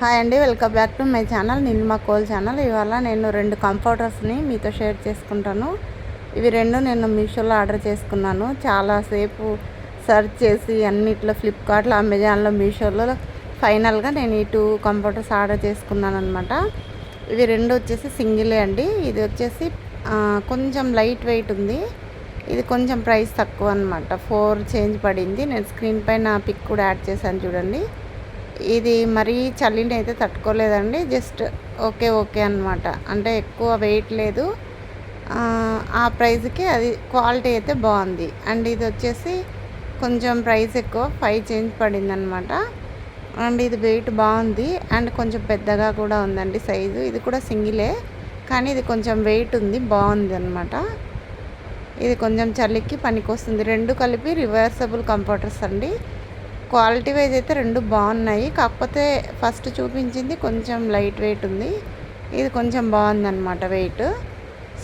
Hi అండి welcome back to my channel మా కోల్ ఛానల్ ఇవాళ నేను రెండు కంఫర్టర్స్ని మీతో షేర్ చేసుకుంటాను. ఇవి రెండు నేను మీషోలో ఆర్డర్ చేసుకున్నాను. చాలాసేపు సెర్చ్ చేసి అన్నిట్లో ఫ్లిప్కార్ట్లో అమెజాన్లో మీషోలో ఫైనల్గా నేను ఈ టూ కంఫర్టర్స్ ఆర్డర్ చేసుకున్నాను అనమాట ఇవి రెండు వచ్చేసి సింగిలే అండి. ఇది వచ్చేసి కొంచెం లైట్ వెయిట్ ఉంది. ఇది కొంచెం ప్రైస్ తక్కువ అనమాట ఫోర్ చేంజ్ పడింది. నేను స్క్రీన్ పైన పిక్ కూడా యాడ్ చేశాను చూడండి. ఇది మరీ చలిని అయితే తట్టుకోలేదండి. జస్ట్ ఓకే ఓకే అనమాట అంటే ఎక్కువ వెయిట్ లేదు. ఆ ప్రైస్కి అది క్వాలిటీ అయితే బాగుంది. అండ్ ఇది వచ్చేసి కొంచెం ప్రైస్ ఎక్కువ ఫైవ్ చేంజ్ పడింది అనమాట అండ్ ఇది వెయిట్ బాగుంది. అండ్ కొంచెం పెద్దగా కూడా ఉందండి సైజు. ఇది కూడా సింగిలే కానీ ఇది కొంచెం వెయిట్ ఉంది బాగుంది అనమాట ఇది కొంచెం చలికి పనికొస్తుంది. రెండు కలిపి రివర్సబుల్ కంప్యూటర్స్ అండి. క్వాలిటీ వైజ్ అయితే రెండు బాగున్నాయి. కాకపోతే ఫస్ట్ చూపించింది కొంచెం లైట్ వెయిట్ ఉంది. ఇది కొంచెం బాగుందన్నమాట వెయిట్.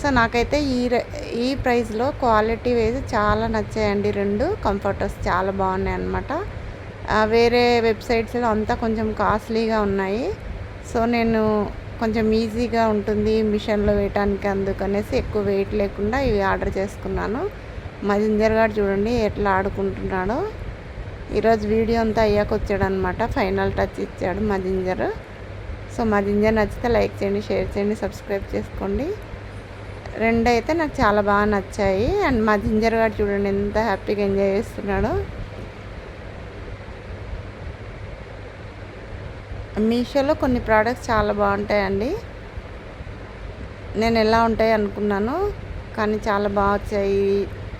సో నాకైతే ఈ ఈ ప్రైస్లో క్వాలిటీ వైజ్ చాలా నచ్చాయండి రెండు. కంఫర్టర్స్ చాలా బాగున్నాయి అన్నమాట. వేరే వెబ్సైట్స్లో అంతా కొంచెం కాస్ట్లీగా ఉన్నాయి. సో నేను కొంచెం ఈజీగా ఉంటుంది మిషన్లో వేయటానికి అందుకనేసి ఎక్కువ వెయిట్ లేకుండా ఇవి ఆర్డర్ చేసుకున్నాను. మా జింజర్ గారు చూడండి ఎట్లా ఆడుకుంటున్నాడో. ఈరోజు వీడియో అంతా అయ్యాక వచ్చాడు అనమాట ఫైనల్ టచ్ ఇచ్చాడు మా జింజర్ సో మా జింజర్ నచ్చితే లైక్ చేయండి షేర్ చేయండి సబ్స్క్రైబ్ చేసుకోండి. రెండు అయితే నాకు చాలా బాగా నచ్చాయి. అండ్ మా జింజర్ గారు చూడండి ఎంత హ్యాపీగా ఎంజాయ్ చేస్తున్నాడో. మీషోలో కొన్ని ప్రోడక్ట్స్ చాలా బాగుంటాయండి. నేను ఎలా ఉంటాయి అనుకున్నాను కానీ చాలా బాగా వచ్చాయి.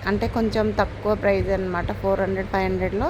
అంటే కొంచెం తక్కువ ప్రైస్ అనమాట ఫోర్ హండ్రెడ్ ఫైవ్ హండ్రెడ్లో.